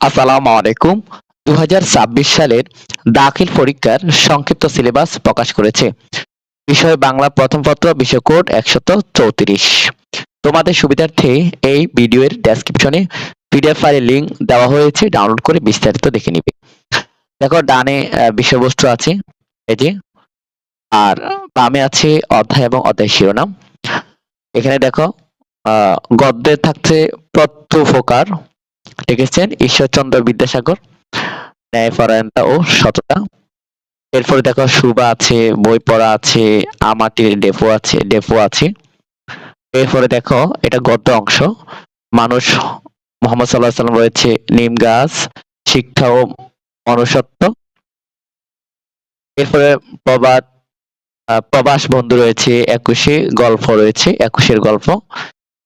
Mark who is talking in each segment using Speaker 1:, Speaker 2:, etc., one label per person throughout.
Speaker 1: আসসালামু আলাইকুম দু হাজার ছাব্বিশ সালের দাখিল পরীক্ষার সংক্ষিপ্ত সিলেবাস প্রকাশ করেছে। বিষয় বাংলা প্রথম পত্র বিষয় কোড একশত চৌত্রিশ। তোমাদের সুবিধার্থে এই ভিডিওর ডেসক্রিপশনে পিডিএফ ফাইলের লিঙ্ক দেওয়া হয়েছে ডাউনলোড করে বিস্তারিত দেখে নিবে। দেখো ডানে বিষয়বস্তু আছে এই যে আর বামে আছে অধ্যায় এবং অধ্যায় শিরোনাম। এখানে দেখো আহ, গদ্যে থাকছে প্রত্যুপকার। লিখেছেন ঈশ্বরচন্দ্র বিদ্যাসাগর, ন্যায়পরায়ণতা ও সততা। এরপরে দেখো সুবা আছে, বই পড়া আছে, আমাটির ডেপো আছে ডেপো আছে। এরপরে দেখো এটা গদ্য অংশ। মানুষ মোহাম্মদ সাল্লাহ সাল্লাম রয়েছে নিম গাছ, শিক্ষা ও মনুষ্যত্ব। এরপরে প্রবাদ প্রবাস বন্ধু রয়েছে, একুশে গল্প রয়েছে, একুশের গল্প।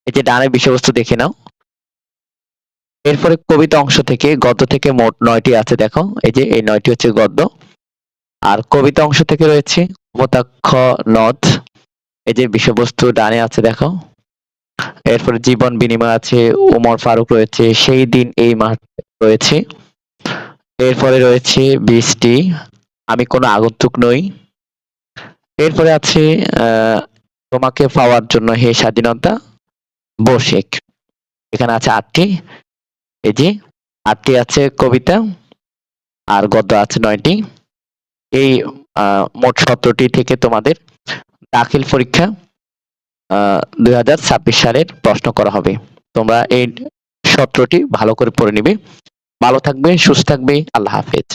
Speaker 1: এই যে ডানের বিষয়বস্তু দেখে নাও। এরপরে কবিতা অংশ থেকে গদ্য থেকে মোট নয়টি আছে, দেখো। এই যে, এই নয়টি হচ্ছে গদ্য। আর কবিতা অংশ থেকে রয়েছে কপোতাক্ষ নদ। এই যে, বিষয়বস্তু ডানে আছে, দেখো। এরপরে জীবন বিনিময় আছে, উমর ফারুক রয়েছে, সেই দিন এই মাঠ রয়েছে। এরপরে রয়েছে বৃষ্টি, আমি কোনো আগন্তুক নই। এরপরে আছে তোমাকে পাওয়ার জন্য হে স্বাধীনতা, বসেক। এখানে আছে আটটি। এই যে, আটটি আছে কবিতা, আর গদ্য আছে নয়টি। এই মোট সতেরোটি থেকে তোমাদের দাখিল পরীক্ষা দুই হাজার ছাব্বিশ সালের প্রশ্ন করা হবে। তোমরা এই সতেরোটি ভালো করে পড়ে নিবে। ভালো থাকবে, সুস্থ থাকবে। আল্লাহ হাফেজ।